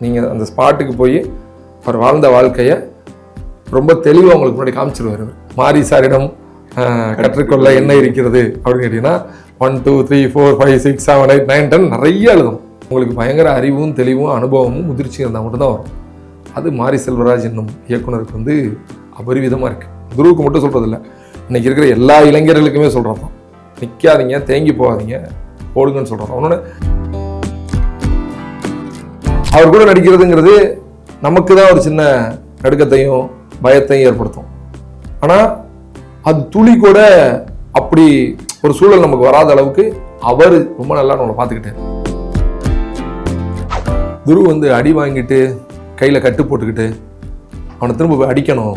நீங்கள் அந்த ஸ்பாட்டுக்கு போய் அவர் வாழ்ந்த வாழ்க்கையை ரொம்ப தெளிவாக உங்களுக்கு முன்னாடி காமிச்சிருவார் மாரி சாரிடம் கற்றுக்கொள்ள என்ன இருக்கிறது? அப்படின்னு கேட்டிங்கன்னா one two three four five six seven eight nine ten நிறைய எழுதும். உங்களுக்கு பயங்கர அறிவும் தெளிவும் அனுபவமும் முதிர்ச்சியும் இருந்தால் மட்டும்தான் வரும். அது மாரி செல்வராஜ் என்னும் இயக்குனருக்கு வந்து அபரிவிதமாக இருக்குது குருவுக்கு மட்டும் சொல்கிறது இல்லை இருக்கிற எல்லா இளைஞர்களுக்குமே சொல்கிறோம் நிற்காதீங்க தேங்கி போகாதீங்க போடுங்கன்னு சொல்கிறோம் ஒன்று அவர் கூட நடிக்கிறதுங்கிறது நமக்கு தான் ஒரு சின்ன நடுக்கத்தையும் பயத்தையும் ஏற்படுத்தும். ஆனால் அது துளி கூட அப்படி ஒரு சூழல் நமக்கு வராத அளவுக்கு அவர் ரொம்ப நல்லா நம்மளை பார்த்துக்கிட்டார். குரு வந்து அடி வாங்கிட்டு கையில் கட்டு போட்டுக்கிட்டு அவனை திரும்ப போய் அடிக்கணும்.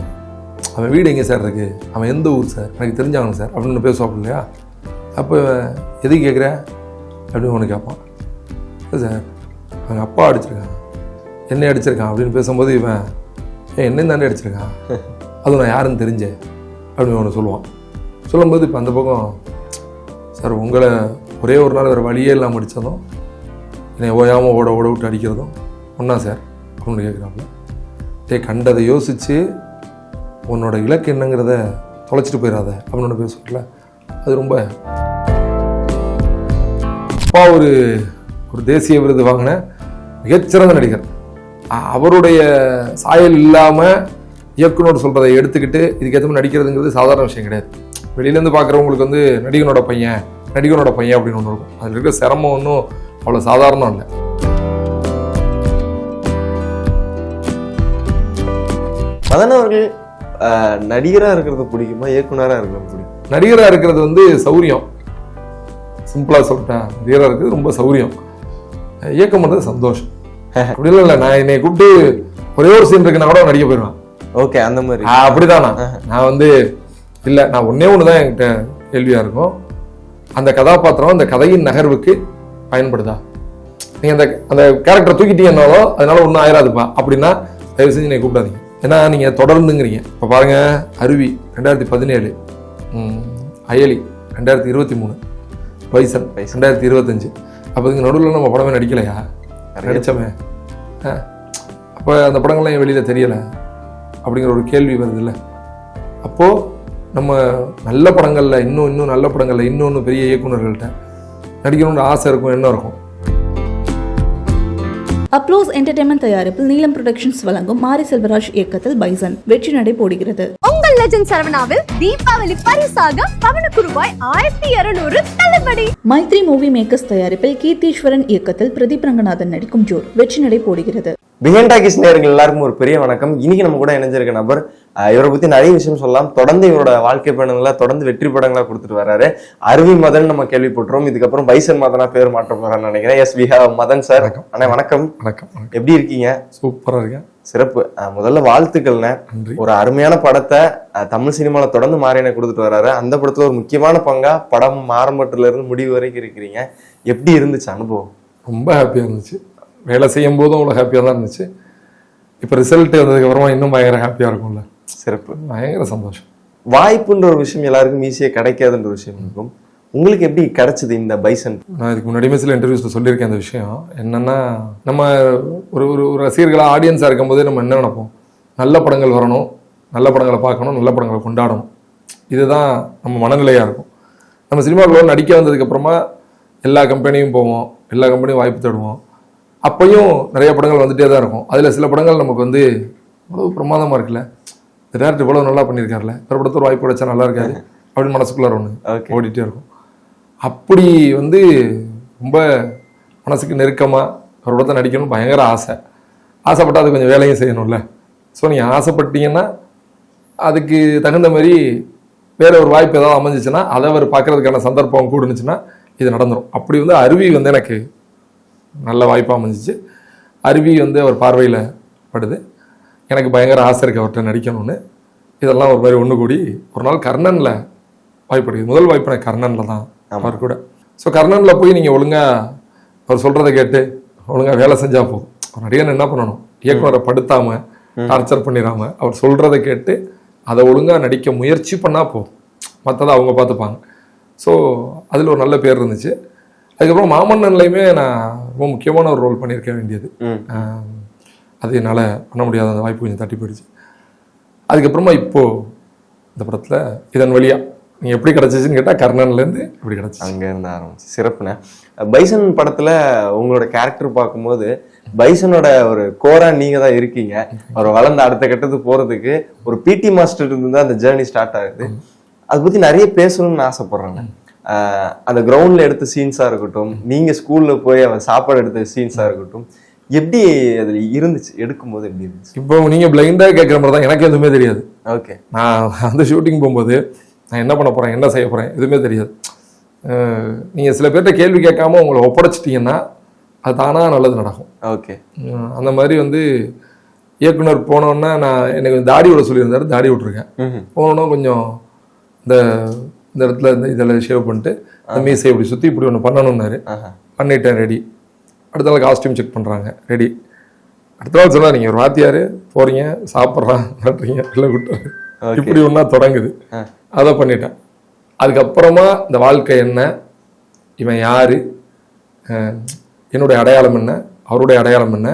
அவன் வீடு எங்கே சார் இருக்குது அவன் எந்த ஊர் சார்? எனக்கு தெரிஞ்சவங்க சார். அப்படின்னு பேசுவாப்பு இல்லையா? அப்போ எதுக்கு கேட்குற அப்படின்னு ஒன்று கேட்பான். இல்லை சார் அவங்க அப்பா அடிச்சிருக்கான். என்னை அடிச்சிருக்கான் அப்படின்னு பேசும்போது இவன் ஏன் என்னையும் தாண்டி அடிச்சிருக்கான். அதுவும் நான் யாருன்னு தெரிஞ்சேன் அப்படின்னு ஒன்று சொல்லுவான். சொல்லும்போது இப்போ அந்த பக்கம் சார் உங்களை ஒரே ஒரு நாள் வேறு வழியே இல்லாமல் அடித்ததும் என்னை ஓயாமல் ஓட ஓட விட்டு அடிக்கிறதும் ஒன்றா சார்? அப்படின்னு கேட்குறாங்க டே கண்டதை யோசித்து உன்னோட இலக்கு என்னங்கிறத தொலைச்சிட்டு போயிடாத அப்படின்னு ஒன்று அது ரொம்ப அப்பா ஒரு ஒரு தேசிய விருது வாங்கினேன். மிகச்சிறந்த நடிகர். அவருடைய சாயல் இல்லாமல் இயக்குனர் சொல்கிறதை எடுத்துக்கிட்டு இதுக்கேற்ற மாதிரி நடிக்கிறதுங்கிறது சாதாரண விஷயம் கிடையாது. வெளியிலேருந்து பார்க்குறவங்களுக்கு வந்து நடிகனோட பையன் நடிகனோட பையன் அப்படின்னு ஒன்று இருக்கும். அதில் இருக்கிற சிரமம் ஒன்றும் அவ்வளோ சாதாரணம் இல்லை. மதன் அவர்கள் ஆஹ், நடிகரா இருக்கிறது பிடிக்குமா இயக்குனரா இருக்கிறது பிடிக்கும்? நடிகராக இருக்கிறது வந்து சௌரியம். சிம்பிளாக சொல்லிட்டேன் நடிகராக இருக்கிறது ரொம்ப சௌரியம். இயக்கம் பண்ணுறது சந்தோஷம். அப்படி இல்லை நான் என்னை கூப்பிட்டு ஒரே ஒரு சீன் இருக்குன்னா கூட நடிக்க போயிடுவேன். ஓகே அந்த மாதிரி. அப்படிதான்? நான் வந்து இல்லை நான் ஒண்ணே ஒன்று தான் என்கிட்ட கேள்வியாக இருக்கும். அந்த கதாபாத்திரம் அந்த கதையின் நகர்வுக்கு பயன்படுதா? நீங்கள் அந்த அந்த கேரக்டரை தூக்கிட்டீங்கன்னாலோ அதனால ஒன்றும் ஆயிராதுப்பா. அப்படின்னா தயவு செஞ்சு என்னை கூப்பிடாதீங்க. ஏன்னா நீங்கள் தொடர்ந்துங்கிறீங்க. இப்போ பாருங்க அருவி ரெண்டாயிரத்தி பதினேழு. அயலி ரெண்டாயிரத்தி இருபத்தி மூணு. பைசன். ரெண்டாயிரத்தி இருபத்தஞ்சு. அப்போ இதுக்கு நடுவில் நம்ம படமே நடிக்கலையா? நடிச்சோமே அப்போ அந்த படங்கள்லாம் என் வெளியில் தெரியலை? அப்படிங்கிற ஒரு கேள்வி வருது இல்லை அப்போது நம்ம நல்ல படங்களில் இன்னும் இன்னும் நல்ல படங்களில் இன்னும் இன்னும் பெரிய இயக்குநர்கள்ட்ட நடிக்கணும்னு ஆசை இருக்கும் எண்ணம் இருக்கும். அப்ளோஸ் என்டர்டைன்மெண்ட் தயாரிப்பில் நீலம் புரொடக்ஷன்ஸ் வழங்கும் மாரி செல்வராஜ் இயக்கத்தில் பைசன் வெற்றி நடை போடுகிறது. உங்கள் லெஜண்ட் சரவணாவில் தீபாவளி பரிசாக பவனுக்கு ரூபாய் ஆயிரத்தி இருநூறு தள்ளுபடி. மைத்ரி மூவி மேக்கர்ஸ் தயாரிப்பில் கீர்த்தீஸ்வரன் இயக்கத்தில் பிரதீப் ரங்கநாதன் நடிக்கும் ஜோர் வெற்றி நடை போடுகிறது. பிஹைண்ட் டாக்கிஸ் நேயர்கள் எல்லாருக்கும் ஒரு பெரிய வணக்கம். இன்னைக்கு நம்ம கூட இணைஞ்சிருக்க நபர் இவரை பத்தி நிறைய விஷயம் சொல்லலாம். தொடர்ந்து இவரோட வாழ்க்கை பயணங்கள தொடர்ந்து வெற்றி படங்களா கொடுத்துட்டு வராரு. அருவி மதன் நம்ம கேள்விப்பட்டோம் இதுக்கப்புறம் பைசன் மதனா பேர் மாற்ற போறான்னு நினைக்கிறேன். Yes we have Madhan sir அண்ணா வணக்கம். வணக்கம் எப்படி இருக்கீங்க? சூப்பராக இருக்கேன். சிறப்பு. முதல்ல வாழ்த்துக்கள்ண்ணே. ஒரு அருமையான படத்தை தமிழ் சினிமால தொடர்ந்து மாறியனை கொடுத்துட்டு வராரு. அந்த படத்துல ஒரு முக்கியமான பங்கா படம் ஆரம்பத்துல இருந்து முடிவு வரைக்கும் இருக்கிறீங்க. எப்படி இருந்துச்சு அனுபவம்? ரொம்ப ஹாப்பியாக இருந்துச்சு. வேலை செய்யும் போதும் அவ்வளோ ஹாப்பியாக தான் இருந்துச்சு. இப்போ ரிசல்ட் வந்ததுக்கப்புறமா இன்னும் பயங்கர ஹாப்பியாக இருக்கும்ல. சிறப்பு. பயங்கர சந்தோஷம். வாய்ப்புன்ற ஒரு விஷயம் எல்லாருக்கும் ஈஸியா கிடைக்காதுன்ற ஒரு விஷயம் இருக்கும். உங்களுக்கு எப்படி கிடைச்சது இந்த பைசன் நான் இதுக்கு முன்னாடியுமே சில இன்டர்வியூஸில் சொல்லியிருக்கேன் அந்த விஷயம். என்னென்னா நம்ம ஒரு ஒரு ஒரு ரசிகர்களாக ஆடியன்ஸாக இருக்கும்போதே நம்ம என்ன நினைப்போம்? நல்ல படங்கள் வரணும். நல்ல படங்களை பார்க்கணும். நல்ல படங்களை கொண்டாடணும். இதுதான் நம்ம மனநிலையாக இருக்கும். நம்ம சினிமாக்குள்ள நடிக்க வந்ததுக்கப்புறமா எல்லா கம்பெனியும் போவோம். எல்லா கம்பெனியும் வாய்ப்பு தேடுவோம். அப்பையும் நிறைய படங்கள் வந்துட்டே தான் இருக்கும். அதில் சில படங்கள் நமக்கு வந்து இவ்வளவு பிரமாதமாக இருக்குல்ல. டேரக்டர் இவ்வளோ நல்லா பண்ணியிருக்காருல்ல. ஒரு படத்தோட வாய்ப்பு கிடைச்சா நல்லா இருக்காது. அப்படின்னு மனசுக்குள்ளார ஒன்று. ஓடிட்டே இருக்கும். அப்படி வந்து ரொம்ப மனசுக்கு நெருக்கமாக ஒரு படத்தை நடிக்கணும்னு பயங்கர ஆசை. ஆசைப்பட்டா அது கொஞ்சம் வேலையும் செய்யணும்ல. ஸோ நீங்கள் ஆசைப்பட்டீங்கன்னா அதுக்கு தகுந்த மாதிரி வேற ஒரு வாய்ப்பு ஏதாவது அமைஞ்சிச்சுன்னா அதை அவர் பார்க்கறதுக்கான சந்தர்ப்பம் கூடுனுச்சுன்னா இது நடந்துரும். அப்படி வந்து அருவி வந்து எனக்கு நல்ல வாய்ப்பாக அமைஞ்சிச்சு. அருவி வந்து அவர் பார்வையில் படுது. எனக்கு பயங்கர ஆசை இருக்கு அவர்கிட்ட நடிக்கணும்னு. இதெல்லாம் ஒரு மாதிரி ஒன்று கூடி ஒரு நாள் கர்ணனில் வாய்ப்பு முதல் வாய்ப்பு எனக்கு கர்ணனில் தான் அவர் கூட. ஸோ கர்ணனில் போய் நீங்கள் ஒழுங்காக அவர் சொல்கிறத கேட்டு ஒழுங்காக வேலை செஞ்சால் போதும். ஒரு நடிகன் என்ன பண்ணணும்? இயக்குனரை படுத்தாமல் டார்ச்சர் பண்ணிடாம அவர் சொல்கிறத கேட்டு அதை ஒழுங்காக நடிக்க முயற்சி பண்ணால் போதும். மற்றதை அவங்க பார்த்துப்பாங்க. ஸோ அதில் ஒரு நல்ல பேர் இருந்துச்சு. அதுக்கப்புறம் மாமன்னன்லையுமே நான் ரொம்ப முக்கியமான ஒரு ரோல் பண்ணியிருக்க வேண்டியது. அது என்னால் பண்ண முடியாத அந்த வாய்ப்பு கொஞ்சம் தட்டி போயிடுச்சு. அதுக்கப்புறமா இப்போது இந்த படத்தில் இதன் வழியாக நீ எப்படி கிடச்சிச்சின்னு கேட்டால் கர்ணன்லேருந்து இப்படி கிடச்சி அங்க இருந்து ஆரம்பிச்சு. சிறப்புண்ணே. பைசன் படத்துல உங்களோட கேரக்டர் பார்க்கும்போது பைசனோட ஒரு கோரா நீங்க தான் இருக்கீங்க. அவர் வளர்ந்த அடுத்த கட்டத்துக்கு போறதுக்கு ஒரு பிடி மாஸ்டர் இருந்து தான் அந்த ஜேர்னி ஸ்டார்ட் ஆகுது. அதை பத்தி நிறைய பேசணும்னு ஆசைப்படுறேங்க அந்த கிரவுண்ட்ல எடுத்த சீன்ஸா இருக்கட்டும் நீங்க ஸ்கூல்ல போய் அவன் சாப்பாடு எடுத்த சீன்ஸா இருக்கட்டும் எப்படி அதுல இருந்துச்சு? எடுக்கும்போது எப்படி இருந்துச்சு? இப்போ நீங்கள் பிளைண்டாக கேட்குற மாதிரி தான் எனக்கு எதுவுமே தெரியாது. ஓகே நான் வந்து ஷூட்டிங் போகும்போது நான் என்ன பண்ண போகிறேன் என்ன செய்ய போகிறேன் எதுவுமே தெரியாது. நீங்கள் சில பேர்கிட்ட கேள்வி கேட்காம உங்களை ஒப்படைச்சிட்டிங்கன்னா அது தானாக நல்லது நடக்கும். ஓகே அந்த மாதிரி வந்து இயக்குனர் போனோன்னே நான் எனக்கு தாடி விட சொல்லியிருந்தாரு தாடி விட்ருக்கேன். போனோன்னா கொஞ்சம் இந்த இந்த இடத்துல இந்த இதெல்லாம் ஷேவ் பண்ணிட்டு அந்த மீசை இப்படி சுற்றி இப்படி ஒன்று பண்ணணும்னாரு. பண்ணிட்டேன் ரெடி அடுத்த நாள் காஸ்டியூம் செக் பண்ணுறாங்க ரெடி அடுத்த நாள் சொன்னா நீங்கள் ஒரு வாத்தியார் போகிறீங்க சாப்பிட்றான் நட்டுறீங்க இல்லை விட்டுறாரு இப்படி ஒன்றா தொடங்குது. அதை பண்ணிட்டேன். அதுக்கப்புறமா இந்த வாழ்க்கை என்ன? இவன் யார்? என்னுடைய அடையாளம் என்ன? அவருடைய அடையாளம் என்ன?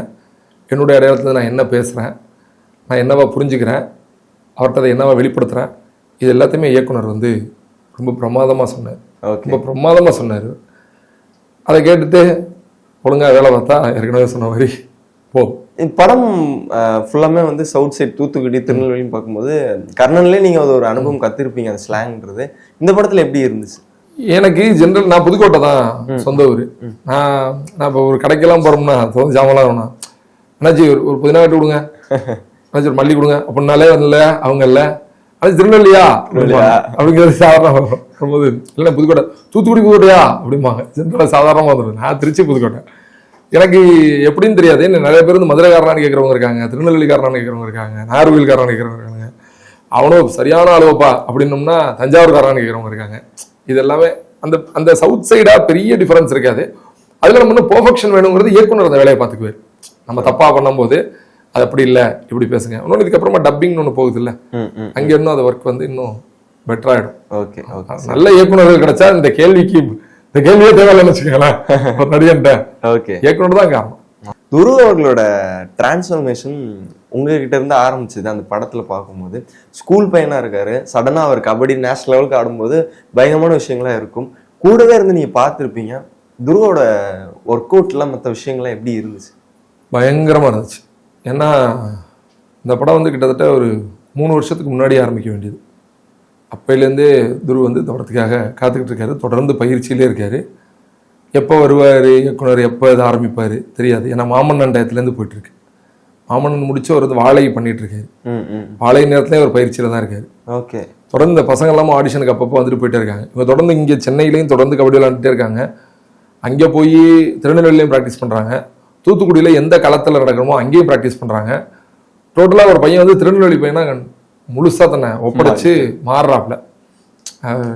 என்னுடைய அடையாளத்தில் நான் என்ன பேசுகிறேன் நான் என்னவா புரிஞ்சுக்கிறேன்? அவர்கிட்ட அதை என்னவா வெளிப்படுத்துகிறேன் இது எல்லாத்தையுமே இயக்குனர் வந்து ரொம்ப பிரமாதமாக சொன்னார். ரொம்ப பிரமாதமாக சொன்னார். அதை கேட்டுட்டு ஒழுங்காக வேலை பார்த்தா ஏற்கனவே சொன்ன மாதிரி இந்த படம் ஃபுல்லாமே வந்து சவுத் சைட் தூத்துக்குடி திருநெல்வேலின்னு பார்க்கும்போது கர்ணன்லேயே நீங்க அது ஒரு அனுபவம் கத்திருப்பீங்க அந்த ஸ்லாங்ன்றது இந்த படத்துல எப்படி இருந்துச்சு? எனக்கு ஜென்ரல் நான் புதுக்கோட்டை தான் சொந்த ஊர். நான் நான் இப்போ ஒரு கடைக்கெல்லாம் போகிறோம்னா தொடர்ந்து ஜாமெல்லாம் வேணும். என்னாச்சு ஒரு புதினா கட்டு கொடுங்க. என்னாச்சு ஒரு மல்லி கொடுங்க. அப்படின்னாலே வரல அவங்க இல்லை. அது அப்படிம்பாங்க. அப்படிங்கிறது சாதாரண வரும். வரும்போது இல்லை புதுக்கோட்டை. தூத்துக்குடி புதுக்கோட்டையா? அப்படிம்பாங்க. ஜென்ரலாக சாதாரணமாக வந்துடும். நான் திருச்சி புதுக்கோட்டை. எனக்கு எப்படின்னு தெரியாது. என்ன நிறைய பேர் வந்து மதுரைக்காரனான்னு கேட்குறவங்க இருக்காங்க திருநெல்வேலிக்காரனான்னு கேட்குறவங்க இருக்காங்க நாகர்கோவில்காரனான்னு கேட்குறவங்க இருக்காங்க. அவனும் சரியான அளவுப்பா அப்படின்னோம்னா தஞ்சாவூர்காரனான்னு கேட்குறவங்க இருக்காங்க. இது எல்லாமே அந்த அந்த சவுத் சைடா பெரிய டிஃபரன்ஸ் இருக்காது. அதுல நம்ம இன்னும் பெர்ஃபெக்ஷன் வேணுங்கிறது இயக்குனர் அந்த வேலையை பார்த்துக்குவார். நம்ம தப்பா பண்ணும்போது அது அப்படி இல்லை இப்படி பேசுங்க. இன்னொன்று இதுக்கப்புறமா டப்பிங்னு ஒன்று போகுது இல்லை அங்கே இன்னும் அந்த ஒர்க் வந்து இன்னும் பெட்டராகிடும் ஓகே நல்ல இயக்குனர்கள் கிடைச்சா இந்த கேள்விக்கு இந்த கேள்வியே தேவையில்லைன்னு வச்சுக்கோங்களேன். நடிகன்ட்ட ஓகே. இயக்குனர் தான் காரணம் துரு அவர்களோட டிரான்ஸ்ஃபர்மேஷன் உங்ககிட்ட இருந்து ஆரம்பிச்சது அந்த படத்துல பார்க்கும்போது ஸ்கூல் பையனா இருக்காரு. சடனா அவர் கபடி நேஷனல் லெவலுக்கு ஆடும்போது பயங்கரமான விஷயங்களா இருக்கும். கூடவே இருந்து நீங்க பார்த்துருப்பீங்க துருவோட ஒர்க் அவுட்லாம் மற்ற விஷயங்கள்லாம் எப்படி இருந்துச்சு? பயங்கரமாக இருந்துச்சு. ஏன்னா இந்த படம் வந்து கிட்டத்தட்ட ஒரு மூணு வருஷத்துக்கு முன்னாடி ஆரம்பிக்க வேண்டியது. அப்பையிலேருந்தே துரு வந்து இந்த படத்துக்காக காத்துக்கிட்டு இருக்காரு. தொடர்ந்து பயிற்சியிலே இருக்காரு. எப்போ வருவார் இயக்குனர் எப்போ இதை ஆரம்பிப்பார் தெரியாது. ஏன்னா மாமன்னன் டயத்துலேருந்து போயிட்டுருக்கு. மாமன்னன் முடிச்சு அவர் வந்து வாழை ம் வாழை நேரத்துலேயும் ஒரு பயிற்சியில் தான் இருக்காரு. ஓகே. தொடர்ந்து பசங்க எல்லாமே ஆடிஷனுக்கு அப்பப்போ வந்துட்டு போயிட்டே இருக்காங்க. இவங்க தொடர்ந்து இங்கே சென்னையிலையும் தொடர்ந்து கபடி விளாண்டுட்டே இருக்காங்க. அங்கே போய் திருநெல்வேலிலையும் ப்ராக்டிஸ் பண்ணுறாங்க தூத்துக்குடியில் எந்த களத்தில் நடக்கணுமோ அங்கேயும் ப்ராக்டிஸ் பண்ணுறாங்க டோட்டலாக ஒரு பையன் வந்து திருநெல்வேலி பையனா முழுசாக தன்னை ஒப்படைச்சு மாறுறாப்புல.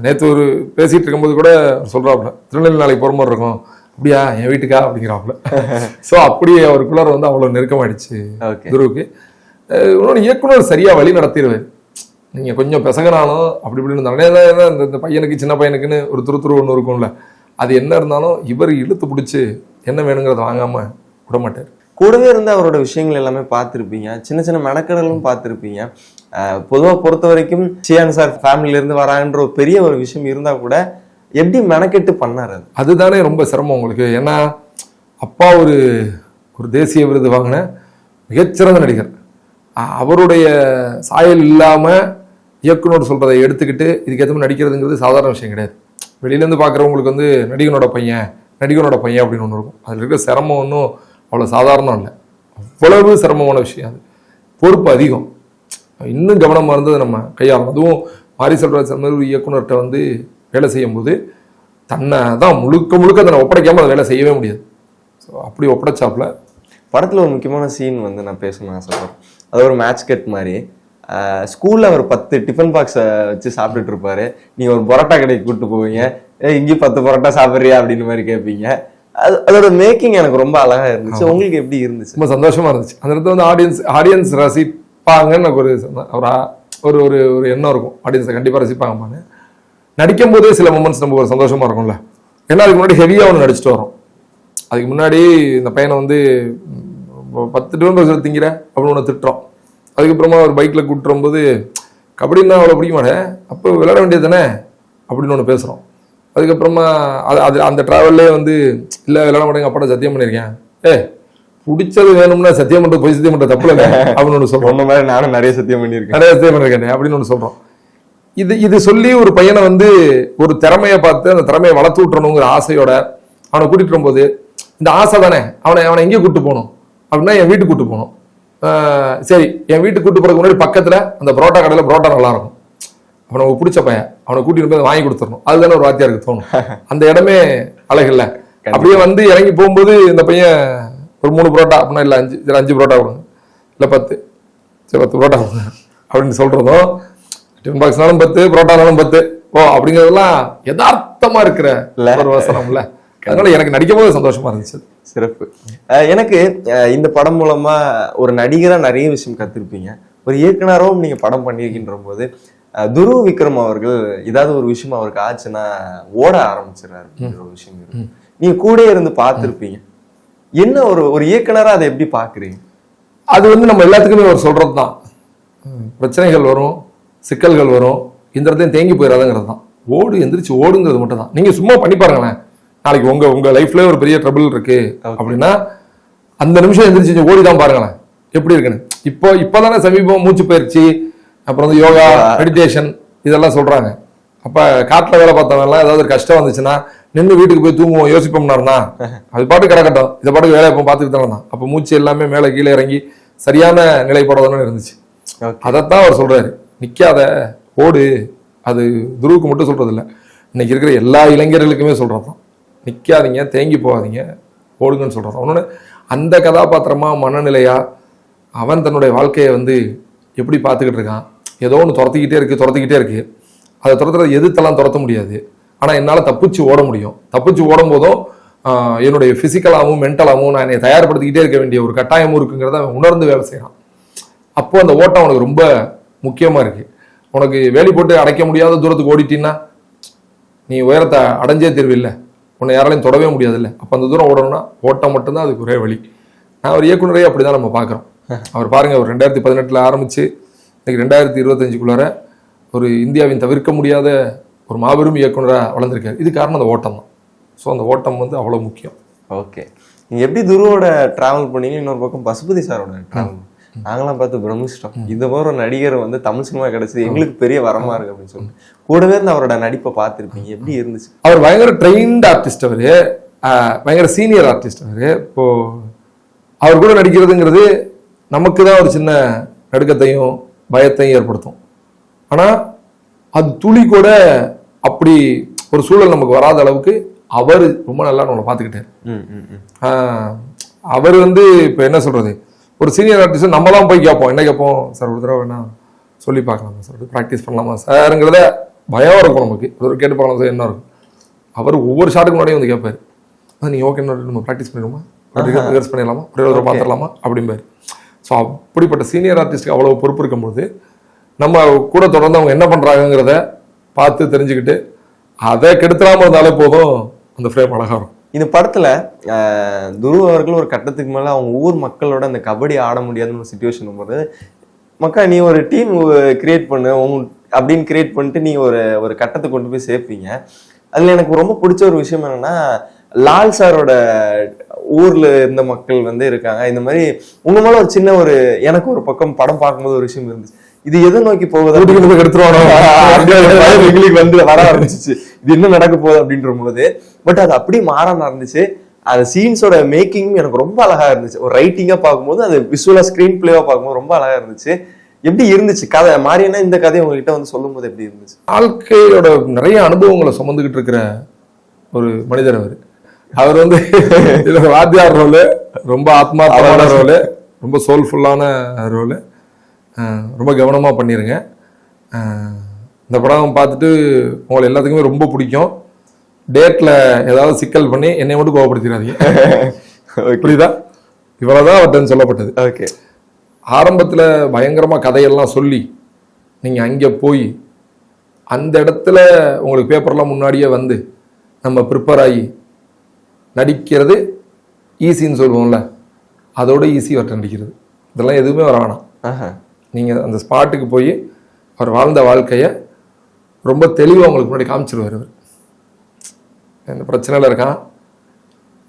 நேற்று ஒரு பேசிகிட்டு இருக்கும்போது கூட சொல்கிறாப்புல திருநெல்வேலி நாளைக்கு போகிற மாதிரி இருக்கும். அப்படியா? என் வீட்டுக்கா? அப்படிங்கிறாப்புல. ஸோ அப்படி அவருக்குள்ளார வந்து அவ்வளோ நெருக்கமாயிடுச்சு அஹ் இன்னொன்று இயக்குனர் சரியா வழி நடத்திடுவார் நீங்க கொஞ்சம் பெசகனாலும் அப்படி இப்படி இருந்தாலும். இந்த பையனுக்கு சின்ன பையனுக்குன்னு ஒரு துரு துரு ஒன்று இருக்கும்ல. அது என்ன இருந்தாலும் இவர் இழுத்து பிடிச்சி என்ன வேணுங்கிறத வாங்காம விட மாட்டார் கூடவே இருந்து அவரோட விஷயங்கள் எல்லாமே பார்த்துருப்பீங்க. சின்ன சின்ன மெனக்கடலும் பார்த்துருப்பீங்க. பொதுவாக பொறுத்த வரைக்கும் சியான் சார் ஃபேமிலில இருந்து வராங்கன்ற ஒரு பெரிய ஒரு விஷயம் இருந்தா கூட எப்படி மெனக்கெட்டு பண்ணாரு அது? அதுதானே ரொம்ப சிரமம் உங்களுக்கு. ஏன்னா அப்பா ஒரு ஒரு தேசிய விருது வாங்கின மிகச்சிறந்த நடிகர். அவருடைய சாயல் இல்லாம இயக்குனர் சொல்றதை எடுத்துக்கிட்டு இதுக்கேற்ற மாதிரி நடிக்கிறதுங்கிறது சாதாரண விஷயம் கிடையாது. வெளியிலேருந்து பார்க்குறவங்களுக்கு வந்து நடிகனோட பையன் நடிகனோட பையன் அப்படின்னு ஒன்று இருக்கும். அதில் இருக்கிற சிரமம் ஒன்றும் அவ்வளோ சாதாரணம் இல்லை. அவ்வளவு சிரமமான விஷயம் அது. பொறுப்பு அதிகம். இன்னும் கவனமாக இருந்தது நம்ம கையாளணும் அதுவும் மாரி செல்வராஜ் மாதிரி இயக்குனர்கிட்ட வந்து வேலை செய்யும்போது தன்னை தான் முழுக்க முழுக்க தன்னை ஒப்படைக்காமல் அதை வேலை செய்யவே முடியாது. ஸோ அப்படி ஒப்படைச்சாப்புல. படத்தில் ஒரு முக்கியமான சீன் வந்து நான் பேசணும்னு ஆசைப்படுறேன். அது ஒரு மேட்ச் கட் மாதிரி. ஸ்கூலில் ஒரு பத்து டிஃபன் பாக்ஸை வச்சு சாப்பிட்டுட்டு இருப்பாரு. நீங்கள் ஒரு பரோட்டா கடைக்கு கூப்பிட்டு போவீங்க. "ஏய், இங்கேயும் பத்து பரோட்டா சாப்பிட்றியா? அப்படின்னு மாதிரி கேட்பீங்க. அதோட மேக்கிங் எனக்கு ரொம்ப அழகா இருந்துச்சு. உங்களுக்கு எப்படி இருந்துச்சு? ரொம்ப சந்தோஷமா இருந்துச்சு. அந்த இடத்துல வந்து ஆடியன்ஸ் ஆடியன்ஸ் ரசிப்பாங்கன்னு எனக்கு ஒரு சந்தோ- ஒரு ஒரு ஒரு எண்ணம் இருக்கும். ஆடியன்ஸை கண்டிப்பாக ரசிப்பாங்கம்மான்னு. நடிக்கும் போதே சில மூமெண்ட்ஸ் நமக்கு ஒரு சந்தோஷமா இருக்கும்ல. ஏன்னா அதுக்கு முன்னாடி ஹெவியாக ஒன்று நடிச்சிட்டு வரோம். அதுக்கு முன்னாடி இந்த பையனை வந்து பத்து டிஃபன் பாக்ஸ் திங்கிற? அப்படின்னு ஒன்று திட்டுறோம். அதுக்கப்புறமா ஒரு பைக்கில் கூட்டுற போது கபடின்னா அவ்வளோ பிடிக்க மாட்டேன். அப்போ விளையாட வேண்டியது தானே? அப்படின்னு ஒன்று பேசுகிறோம் அதுக்கப்புறமா அது அது அந்த ட்ராவல்லே வந்து இல்லை விளையாட மாட்டேங்க அப்பாட்ட சத்தியம் பண்ணியிருக்கேன் ஏ பிடிச்சது வேணும்னா சத்தியம் பண்ணுறது பொய் சத்தியம் பண்ணுறது தப்பு இல்லை. அப்படின்னு ஒன்று சொல்கிறோம் மாதிரி நானும் நிறைய சத்தியம் பண்ணியிருக்கேன். நிறைய சத்தியம் பண்ணியிருக்கேன் அப்படின்னு ஒன்று சொல்கிறோம் இது இது சொல்லி ஒரு பையனை வந்து ஒரு திறமையை பார்த்து அந்த திறமையை வளர்த்து விட்டுறணுங்கிற ஆசையோட அவனை கூட்டிட்டு வரும்போது இந்த ஆசை தானே அவனை அவனை எங்கே கூட்டு போகணும். அப்படின்னா என் வீட்டுக்கு கூட்டு போகணும். சரி என் வீட்டுக்கு கூட்டு போறதுக்கு முன்னாடி பக்கத்துல அந்த புரோட்டா கடையில் புரோட்டா நல்லா அவனுக்கு பிடிச்ச பையன். அவனை கூட்டிட்டு போய் வாங்கி கொடுத்துடணும். அதுதானே ஒரு வாத்தியாருக்கு தோணும். அந்த இடமே அழகில்ல. அப்படியே வந்து இறங்கி போகும்போது இந்த பையன் ஒரு மூணு புரோட்டா அப்படின்னா இல்லை அஞ்சு சரி அஞ்சு புரோட்டா கொடுங்க. இல்லை பத்து. சரி பத்து புரோட்டா கொடுங்க. அப்படின்னு சொல்றதும் டிஃபன் பாக்ஸ்னாலும் பத்து புரோட்டானாலும் பத்து. ஓ அப்படிங்கிறதெல்லாம் யதார்த்தமா இருக்கிற இல்ல. ஒரு வசனம்ல. அதனால எனக்கு நடிக்கும் போது சந்தோஷமா இருந்துச்சு. சிறப்பு. எனக்கு இந்த படம் மூலமா ஒரு நடிகரா நிறைய விஷயம் கத்திருப்பீங்க. ஒரு இயக்குனரும் நீங்க படம் பண்ணியிருக்கின்ற போது துருவ விக்ரம் அவர்கள் ஏதாவது ஒரு விஷயம் அவருக்கு ஆச்சுன்னா ஓட ஆரம்பிச்சிடறாரு. ஒரு விஷயம் இருக்கு. நீங்க கூட இருந்து பார்த்திருப்பீங்க. என்ன ஒரு ஒரு இயக்குனரா அதை எப்படி பாக்குறீங்க அது வந்து நம்ம எல்லாத்துக்குமே ஒரு சொல்றது தான் பிரச்சனைகள் வரும் சிக்கல்கள் வரும் இந்த இடத்தையும் தேங்கி போயிடாதுங்கிறது தான். ஓடு எந்திரிச்சு ஓடுங்கிறது மட்டும் தான் நீங்க சும்மா பண்ணி பாருங்களேன். நாளைக்கு உங்க உங்க லைஃப்ல ஒரு பெரிய ட்ரபிள் இருக்கு அப்படின்னா அந்த நிமிஷம் எந்திரிச்சு ஓடி தான் பாருங்களேன். எப்படி இருக்குன்னு? இப்போ இப்போதானே சமீபம் மூச்சு பயிற்சி அப்புறம் வந்து யோகா மெடிடேஷன் இதெல்லாம் சொல்றாங்க. அப்ப காட்டுல வேலை பார்த்தவங்கலாம் ஏதாவது ஒரு கஷ்டம் வந்துச்சுன்னா நின்று வீட்டுக்கு போய் தூங்குவோம் யோசிப்போம்னாருனா அது பாட்டு கிடக்கட்டும். இதை பாட்டுக்கு வேலையை இப்போ பார்த்துக்கிட்டு தானே அப்போ மூச்சு எல்லாமே மேலே கீழே இறங்கி சரியான நிலைப்பாடு இருந்துச்சு. அதைத்தான் அவர் சொல்றாரு. நிக்காத ஓடு. அது துருவுக்கு மட்டும் சொல்றது இல்ல இன்னைக்கு இருக்கிற எல்லா இளைஞர்களுக்குமே சொல்றதுதான். நிக்காதீங்க தேங்கி போகாதீங்க ஓடுங்கன்னு சொல்றது ஒன்னொன்னு அந்த கதாபாத்திரமா மனநிலையா அவன் தன்னுடைய வாழ்க்கையை வந்து எப்படி பார்த்துக்கிட்டு இருக்கான்? ஏதோ ஒன்று துரத்திக்கிட்டே இருக்கு துரத்திக்கிட்டே இருக்கு. அதை துரத்துறது எதிர்த்தெல்லாம் துரத்த முடியாது. ஆனா என்னால தப்பிச்சு ஓட முடியும். தப்பிச்சு ஓடும் போதும் என்னுடைய பிசிக்கலாகவும் மென்டலாகவும் நான் என்னை தயார்படுத்திக்கிட்டே இருக்க வேண்டிய ஒரு கட்டாயமும் இருக்குங்கிறத அவன் உணர்ந்து வேலை செய்யறான் அப்போ அந்த ஓட்டம் உனக்கு ரொம்ப முக்கியமா இருக்கு. உனக்கு வேலி போட்டு அடைக்க முடியாத தூரத்துக்கு ஓடிட்டீன்னா நீ உயரத்தை அடைஞ்சே தீர்வில்லை உன்னை யாராலையும் தொடவே முடியாதுல்ல. அப்போ அந்த தூரம் ஓடணும்னா ஓட்டம் மட்டும்தான் அதுக்கு ஒரே வழி. நான் ஒரு இயக்குனரே அப்படிதான் நம்ம பார்க்குறோம். அவர் பாருங்க அவர் ரெண்டாயிரத்தி பதினெட்டில் ஆரம்பிச்சு இன்னைக்கு ரெண்டாயிரத்தி இருபத்தஞ்சுக்குள்ளார ஒரு இந்தியாவின் தவிர்க்க முடியாத ஒரு மாபெரும் இயக்குனராக வளர்ந்துருக்காரு. இது காரணம் அந்த ஓட்டம் தான். ஸோ அந்த ஓட்டம் வந்து அவ்வளோ முக்கியம். ஓகே நீங்க எப்படி துருவோட டிராவல் பண்ணீங்க? இன்னொரு பக்கம் பசுபதி சாரோட டிராவல் நாங்களாம் பார்த்து பிரமிச்சிட்டோம். இந்த மாதிரி ஒரு நடிகர் வந்து தமிழ் சினிமா கிடைச்சது. எங்களுக்கு பெரிய வரமா இருக்கு அப்படின்னு சொல்லிட்டு. கூடவே இருந்து அவரோட நடிப்பை பார்த்திருப்பீங்க. எப்படி இருந்துச்சு? அவர் பயங்கர ட்ரெயின்ட் ஆர்டிஸ்ட் அவர். பயங்கர சீனியர் ஆர்டிஸ்ட் அவர். இப்போ அவர் கூட நடிக்கிறதுங்கிறது நமக்கு தான் ஒரு சின்ன நடுக்கத்தையும் பயத்தையும் ஏற்படுத்தும். ஆனால் அது துளி கூட அப்படி ஒரு சூழல் நமக்கு வராத அளவுக்கு அவர் ரொம்ப நல்லா நம்மளை பார்த்துக்கிட்டாரு. அவர் வந்து இப்போ என்ன சொல்றது? ஒரு சீனியர் ஆர்டிஸ்ட் நம்ம தான் போய் கேட்போம். என்ன கேட்போம்? சார் ஒரு தடவை வேணா சொல்லி பார்க்கலாமா சார்? ப்ராக்டிஸ் பண்ணலாமா சாருங்கிறத பயம் இருக்கும் நமக்கு. ஒரு கேட்டு பார்க்கலாம் சார் என்ன இருக்கும். அவர் ஒவ்வொரு ஷாட்டுக்கு முன்னாடியும் வந்து கேட்பாரு. "ஆ, நீ ஓகே நம்ம ப்ராக்டிஸ் பண்ணிடுமா ரிஹர்ஸ் பண்ணிடலாமா? ஒரே பார்த்துடலாமா அப்படிம்பாரு. ஸோ அப்படிப்பட்ட சீனியர் ஆர்டிஸ்ட்க்கு அவ்வளோ பொறுப்பு இருக்கும்போது நம்ம கூட தொடர்ந்து அவங்க என்ன பண்ணுறாங்கங்கிறத பார்த்து தெரிஞ்சுக்கிட்டு அதை கெடுத்துடாமல் இருந்தாலே போதும் அந்த ஃப்ரேம் அழகாக இருக்கும் இந்த படத்தில் துருவ அவர்கள் ஒரு கட்டத்துக்கு மேலே அவங்க ஊர் மக்களோட அந்த கபடி ஆட முடியாதுன்னு ஒரு சுச்சுவேஷன் போது மக்கா நீ ஒரு டீம் கிரியேட் பண்ணு உங்க அப்படின்னு கிரியேட் பண்ணிட்டு நீ ஒரு ஒரு கட்டத்தை கொண்டு போய் சேர்ப்பீங்க. அதில் எனக்கு ரொம்ப பிடிச்ச ஒரு விஷயம் என்னென்னா லால் சாரோட ஊர்ல இருந்த மக்கள் வந்து இருக்காங்க. இந்த மாதிரி உங்க மேல ஒரு சின்ன ஒரு எனக்கு ஒரு பக்கம் படம் பார்க்கும்போது ஒரு விஷயம் இருந்துச்சு. இது எதை நோக்கி போகுது? எங்களுக்கு வந்து வர ஆரம்பிச்சிச்சு. இது என்ன நடக்க போகுது அப்படின்ற போது பட் அது அப்படியே மாறாம இருந்துச்சு அந்த சீன்ஸோட மேக்கிங்கும் எனக்கு ரொம்ப அழகா இருந்துச்சு. ஒரு ரைட்டிங்கா பார்க்கும்போது அது விஷுவலா ஸ்கிரீன் பிளேவா பார்க்கும்போது ரொம்ப அழகா இருந்துச்சு. எப்படி இருந்துச்சு? கதை மாறினா இந்த கதையை உங்ககிட்ட வந்து சொல்லும்போது எப்படி இருந்துச்சு? வாழ்க்கையோட நிறைய அனுபவங்களை சுமந்துக்கிட்டு இருக்கிற ஒரு மனிதர் அவர். அவர் வந்து இதுல வாத்தியார் ரோலு ரொம்ப ஆத்மார்த்தமான ரோலு ரொம்ப சோல்ஃபுல்லான ரோலு. ரொம்ப கவனமா பண்ணிருங்க. இந்த படம் பார்த்துட்டு உங்களை எல்லாத்துக்குமே ரொம்ப பிடிக்கும். டேட்ல ஏதாவது சிக்கல் பண்ணி என்னை மட்டும் கோவப்படுத்திடாதீங்க. புரியுதா? இவ்வளவுதான் அவர்கிட்ட சொல்லப்பட்டது. ஓகே ஆரம்பத்துல பயங்கரமா கதையெல்லாம் சொல்லி நீங்க அங்க போய் அந்த இடத்துல உங்களுக்கு பேப்பர்லாம் முன்னாடியே வந்து நம்ம ப்ரிப்பேர் ஆகி நடிக்கிறது ஈஸின்னு சொல்லுவோம்ல. அதோட ஈஸி அவர்கிட்ட நடிக்கிறது. இதெல்லாம் எதுவுமே வர வேணாம். நீங்கள் அந்த ஸ்பாட்டுக்கு போய் அவர் வாழ்ந்த வாழ்க்கையை ரொம்ப தெளிவாக உங்களுக்கு முன்னாடி காமிச்சிருவார் அவர் இந்த பிரச்சனையில் இருக்கான்.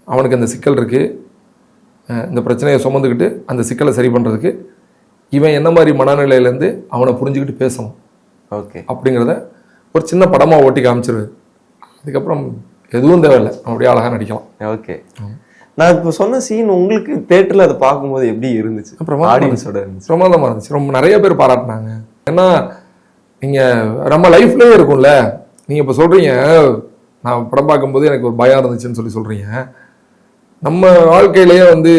அவனுக்கு அந்த சிக்கல் இருக்குது இந்த பிரச்சனையை சுமந்துக்கிட்டு அந்த சிக்கலை சரி பண்ணுறதுக்கு இவன் என்ன மாதிரி மனநிலையிலேருந்து அவனை புரிஞ்சுக்கிட்டு பேசணும் ஓகே. அப்படிங்கிறத ஒரு சின்ன படமாக ஓட்டி காமிச்சிருவாரு. அதுக்கப்புறம் எதுவும் தேவையில்லை. அப்படியே அழகாக நடிக்கலாம். ஓகே. நான் இப்போ சொன்ன சீன் உங்களுக்கு தேட்டர்ல அதை பார்க்கும்போது எப்படி இருந்துச்சு? பிரமாதமா ஆடியன்ஸோட இருந்துச்சு. பிரமாதமாக இருந்துச்சு. ரொம்ப நிறைய பேர் பாராட்டினாங்க. ஏன்னா நீங்கள் நம்ம லைஃப்லேயே இருக்கும்ல. நீங்கள் இப்போ சொல்கிறீங்க நான் படம் பார்க்கும்போது எனக்கு ஒரு பயம் இருந்துச்சுன்னு சொல்லி சொல்கிறீங்க நம்ம வாழ்க்கையிலேயே வந்து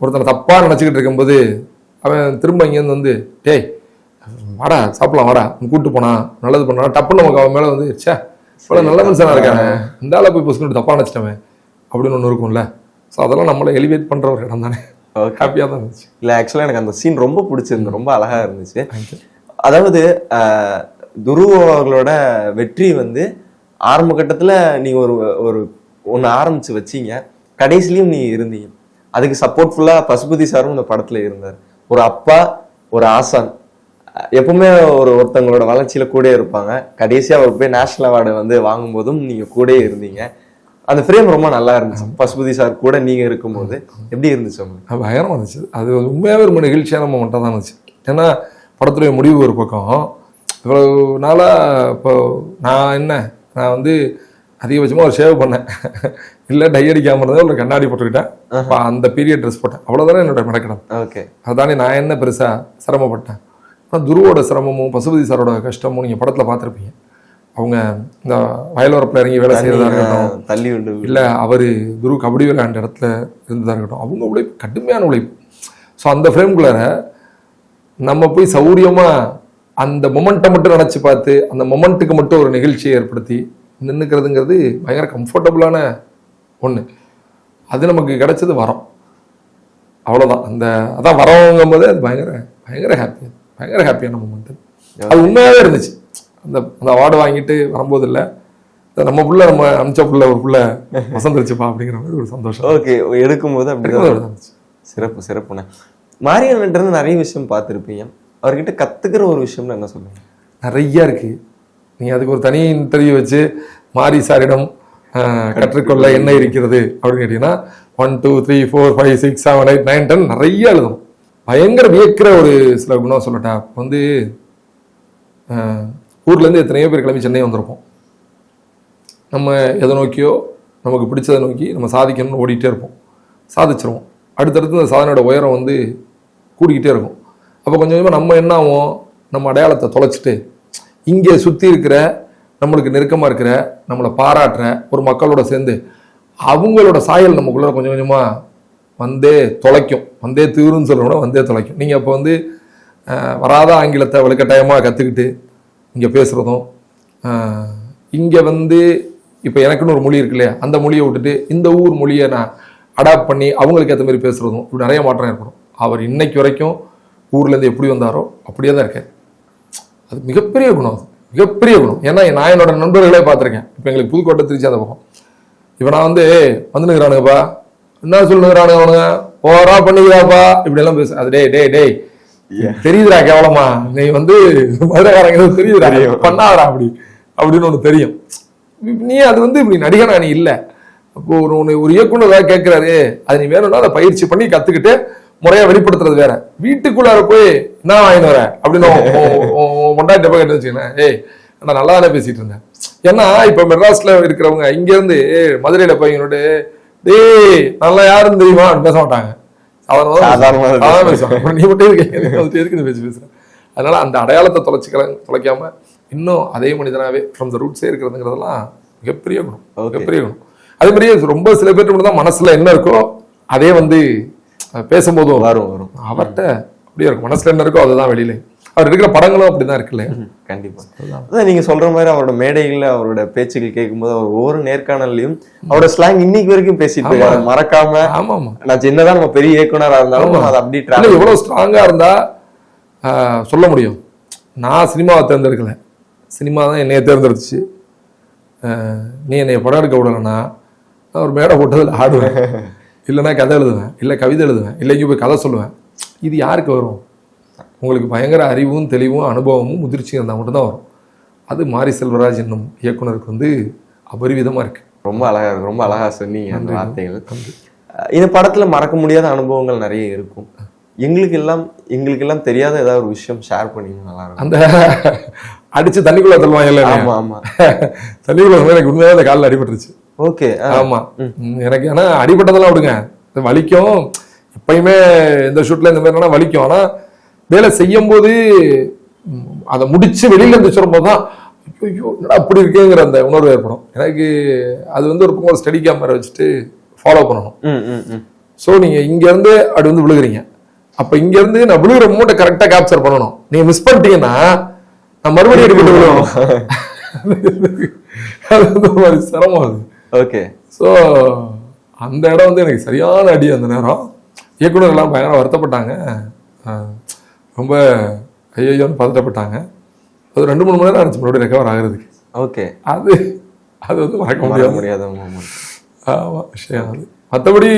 ஒருத்தனை தப்பாக நினச்சிக்கிட்டு இருக்கும்போது அவன் திரும்ப இங்கேருந்து வந்து டேய் வாடா சாப்பிடலாம் வாடா கூப்பிட்டு போனா நல்லது பண்ணா டப்புன்னு நமக்கு அவன் மேலே வந்து ச்சே இவ்வளோ நல்ல மனுஷனா இருக்கானே. இந்த ஆளை போய் பொசுக்கிட்டு தப்பாக நினச்சிட்டவன் அப்படின்னு ஒன்று இருக்கும்ல. ஸோ அதெல்லாம் நம்மளை எலிவேட் பண்ணுற ஒரு இடம் தானே. ஹாப்பியாக தான் இருந்துச்சு. இல்ல ஆக்சுவலா எனக்கு அந்த சீன் ரொம்ப பிடிச்சிருந்து ரொம்ப அழகா இருந்துச்சு. அதாவது துருவ அவர்களோட வெற்றி வந்து ஆரம்ப கட்டத்துல நீங்க ஒரு ஒரு ஒண்ணு ஆரம்பிச்சு வச்சீங்க. கடைசிலயும் நீங்க இருந்தீங்க. அதுக்கு சப்போர்ட்ஃபுல்லா பசுபதி சாரும் இந்த படத்துல இருந்தார். ஒரு அப்பா ஒரு ஆசான். எப்பவுமே ஒரு ஒருத்தவங்களோட வளர்ச்சியில கூட இருப்பாங்க. கடைசியா அவர் போய் நேஷனல் அவார்டு வந்து வாங்கும்போதும் நீங்க கூடயே இருந்தீங்க. அந்த ஃப்ரேம் ரொம்ப நல்லா இருந்துச்சு. பசுபதி சார் கூட நீங்க இருக்கும்போது எப்படி இருந்துச்சு உங்களுக்கு? பயங்கரமாக இருந்துச்சு. அது உண்மையாகவே ரொம்ப நெகிழ்ச்சியான மொமெண்ட்டாக தான் இருந்துச்சு. ஏன்னா படத்துடைய முடிவு ஒரு பக்கம். இவ்வளவு நாளாக இப்போ நான் என்ன? நான் வந்து அதிகபட்சமாக ஒரு ஷேவ் பண்ணேன். இல்லை டை அடிக்காமல் இருந்தேன் ஒரு கண்ணாடி போட்டுக்கிட்டேன். அந்த பீரியட் ட்ரெஸ் போட்டேன். அவ்வளோதானே என்னோட மெனக்கிடம் ஓகே. அதானே நான் என்ன பெருசாக சிரமப்பட்டேன். ஆனால் துருவோட சிரமமும் பசுபதி சாரோட கஷ்டமும் நீங்கள் படத்தில் பார்த்துருப்பீங்க. அவங்க இந்த வயலோரப்பில் இறங்கி வேலை செய்கிறதா இருக்கட்டும் தள்ளி விட்டு இல்லை அவர் குரு கபடி விளையாண்ட இடத்துல இருந்ததாக இருக்கட்டும் அவங்க உழைப்பு கடுமையான உழைப்பு. ஸோ அந்த ஃப்ரேம்குள்ளார நம்ம போய் சௌரியமாக அந்த மொமெண்ட்டை மட்டும் நினச்சி பார்த்து அந்த மொமெண்ட்டுக்கு மட்டும் ஒரு நிகழ்ச்சியை ஏற்படுத்தி நின்றுக்கிறதுங்கிறது பயங்கர கம்ஃபர்டபுளான ஒன்று அது நமக்கு கிடைச்சது வரம். அவ்வளோதான் அந்த அதான் வரவங்கும் போது அது பயங்கர பயங்கர ஹாப்பி பயங்கர ஹாப்பியான மூமெண்ட் அது உண்மையாகவே இருந்துச்சு. அந்த அந்த அவார்டு வாங்கிட்டு வரும்போது இல்லை நம்ம புள்ள நம்ம அனுப்பிச்ச புள்ள ஒரு புள்ள வசந்துருச்சுப்பா அப்படிங்கிற மாதிரி ஒரு சந்தோஷம். ஓகே எடுக்கும்போது அப்படி எடுக்கும்போது அப்படிதான். சிறப்பு சிறப்புண்ணே. இருந்து நிறைய விஷயம் பார்த்துருப்பீங்க. அவர்கிட்ட கத்துக்கிற ஒரு விஷயம்னு என்ன சொல்லுங்க நிறைய இருக்கு. நீங்க அதுக்கு ஒரு தனி இன்டர்வியூ வச்சு மாரி சாரிடம் கற்றுக்கொள்ள என்ன இருக்கிறது அப்படின்னு கேட்டீங்கன்னா one two three four five six seven eight nine ten நிறைய எழுதணும். பயங்கர வியக்கிற ஒரு சில குணம் சொல்லட்டா? வந்து ஊர்லேருந்து எத்தனையோ பேர் கிளம்பி சென்னை வந்திருப்போம். நம்ம எதை நோக்கியோ நமக்கு பிடிச்சதை நோக்கி நம்ம சாதிக்கணும்னு ஓடிக்கிட்டே இருப்போம். சாதிச்சிருவோம். அடுத்தடுத்து இந்த சாதனையோட உயரம் வந்து கூடிக்கிட்டே இருக்கும். அப்போ கொஞ்சம் கொஞ்சமாக நம்ம என்ன ஆகும் நம்ம அடையாளத்தை தொலைச்சிட்டு இங்கே சுற்றி இருக்கிற நம்மளுக்கு நெருக்கமாக இருக்கிற நம்மளை பாராட்டுற ஒரு மக்களோட சேர்ந்து அவங்களோட சாயல் நமக்குள்ளே கொஞ்சம் கொஞ்சமாக வந்தே தொலைக்கும். வந்தே தீருன்னு சொல்லணும்னா வந்தே தொலைக்கும். நீங்கள் அப்போ வந்து வராத ஆங்கிலத்தை வலுக்கட்டாயமாக கற்றுக்கிட்டு இங்கே பேசுகிறதும் இங்கே வந்து இப்போ எனக்குன்னு ஒரு மொழி இருக்கு இல்லையா? அந்த மொழியை விட்டுட்டு இந்த ஊர் மொழியை நான் அடாப்ட் பண்ணி அவங்களுக்கு ஏற்ற மாதிரி பேசுகிறதும் இப்படி நிறைய மாற்றம் ஏற்படும். அவர் இன்னைக்கு வரைக்கும் ஊர்லேருந்து எப்படி வந்தாரோ அப்படியே தான் இருக்கார். அது மிகப்பெரிய குணம் அது. மிகப்பெரிய குணம். ஏன்னா நான் என்னோட நண்பர்களே பார்த்துருக்கேன். இப்போ எங்களுக்கு புதுக்கோட்டை திருச்சி அந்த பக்கம். இப்போ நான் வந்து வந்துனுக்குறானுங்கப்பா. என்ன சொல்லுங்கிறானுங்க அவனுங்க? போறா பண்ணிக்கிறாப்பா? இப்படி எல்லாம் பேச. அது டேய் டேய் டேய். தெரியுதுடா கேவலமா. நீ வந்து மதுரைக்காரங்க தெரியுதுடா. பண்ணாதடா அப்படி. அப்படின்னு ஒன்று தெரியும். நீ அது வந்து இப்படி நடிகனா நீ இல்லை. அப்போ ஒரு உன்னை ஒரு இயக்குனர் ஏதாவது கேட்கிறாரு அது நீ வேணும்னா அதை பயிற்சி பண்ணி கத்துக்கிட்டு முறையா வெளிப்படுத்துறது வேற. வீட்டுக்குள்ளார போய் என்ன வாங்கிட்டு வர? அப்படின்னு கொண்டாட்டி போய் கேட்டு வச்சுக்கேன் ஏய் நான் நல்லா தானே பேசிட்டு இருந்தேன். ஏன்னா இப்ப மெட்ராஸ்ல இருக்கிறவங்க இங்க இருந்து மதுரையில போய்ங்களோட டேய் நல்லா யாருன்னு தெரியுமா? பேச மாட்டாங்க. நீ மட்டும் இருக்க எனக்கு வந்துட்டு எதுக்கு பேச்சு பேசுற? அதனால அந்த அடையாளத்தை தொலைச்சிக்கல தொலைக்காம இன்னும் அதே மனிதனாவே ஃப்ரம் த ரூட்ஸே இருக்கிறதுங்கிறதெல்லாம் மிகப்பெரிய குணம். மிகப்பெரிய குணம். அதே மாதிரியே ரொம்ப சில பேர்ட்ட மட்டும் தான் மனசுல என்ன இருக்கோ அதே வந்து பேசும்போதும் வரும் வரும். அவர்கிட்ட அப்படியே இருக்கும். மனசுல என்ன இருக்கோ அதுதான் வெளியில. அவர் இருக்கிற படங்களும் அப்படிதான் இருக்குல்ல கண்டிப்பா. அதான். நீங்க சொல்ற மாதிரி அவரோட மேடைகள்ல அவரோட பேச்சுகள் கேட்கும்போது அவர் ஒவ்வொரு நேர்காணல்லையும் அவரோட ஸ்லாங் இன்னைக்கு வரைக்கும் பேசிட்டு இருக்காரு. மறக்காம ஆமா நான் சின்னதா நம்ம பெரிய இயக்குனரா இருந்தாலும் அதை அப்படியே இல்ல டிராவல் எவ்வளவு ஸ்ட்ராங்கா இருந்தா சொல்ல முடியும். நான் சினிமாவை தேர்ந்தெடுக்கல. சினிமா தான் என்னைய தேர்ந்தெடுத்துச்சு. நீ என்னைய படம் எடுக்க விடலைன்னா நான் ஒரு மேடை போட்டதில் ஆடுவேன். இல்லைன்னா கதை எழுதுவேன். இல்லை கவிதை எழுதுவேன். இல்லை இங்கே போய் கதை சொல்லுவேன். இது யாருக்கு வரும்? உங்களுக்கு பயங்கர அறிவும் தெளிவும் அனுபவமும் முதிர்ச்சியும் இருந்தால் மட்டும்தான் வரும். அது மாரி செல்வராஜ் என்னும் இயக்குனருக்கு வந்து அபரிவிதமாக இருக்குது ரொம்ப அழகா இருக்கு. ரொம்ப அழகா சொன்னீங்க அந்த வார்த்தைகள். இந்த படத்துல மறக்க முடியாத அனுபவங்கள் நிறைய இருக்கும். எங்களுக்கு எல்லாம் எங்களுக்கு எல்லாம் தெரியாத ஏதாவது ஒரு விஷயம் ஷேர் பண்ணீங்கன்னா நல்லா இருக்கும். அந்த அடிச்சு தண்ணிக்குள்ள தள்ளுவாங்கல்ல ஆமா ஆமா. தண்ணிக்குள்ள எனக்கு உண்மையாக அந்த காலில் அடிபட்டுருச்சு. ஓகே ஆமா. எனக்கு ஆனா அடிபட்டதெல்லாம் விடுங்க. வலிக்கும். எப்பயுமே இந்த ஷூட்ல இந்த மாதிரி வலிக்கும். ஆனா வேலை செய்யும் போது ம், அதை முடிச்சு வெளியில இருந்து சொல்லும்போது தான் ஐயோ என்னடா அப்படி இருக்கேங்கிற அந்த உணர்வு ஏற்படும். எனக்கு அது வந்து ஒரு பக்கம் ஸ்டடி கேமரா வச்சுட்டு ஃபாலோ பண்ணணும். ஸோ நீங்க இங்க இருந்து அப்படி வந்து விழுகுறீங்க. அப்ப இங்க இருந்து நான் விழுகிற மூட்டை கரெக்டா கேப்சர் பண்ணணும். நீங்க மிஸ் பண்ணிட்டீங்கன்னா நான் மறுபடியும் அடிபட்டு விழுவோம் அது வந்து ஒரு மாதிரி சிரமம் அது. ஓகே. ஸோ அந்த இடம் வந்து எனக்கு சரியான அடி அந்த நேரம். இயக்குனர் எல்லாம் பயங்கர வருத்தப்பட்டாங்க. ரொம்ப ஐயோன்னு பதட்டப்பட்டாங்க. அது ரெண்டு மூணு மணி நேரம் ஆச்சு மறுபடியும் ரெக்கவர் ஆகுறதுக்கு. ஓகே. அது அது வந்து மறக்க முடியாது. முடியாத moment. ஆமா விஷயம் அது. மற்றபடி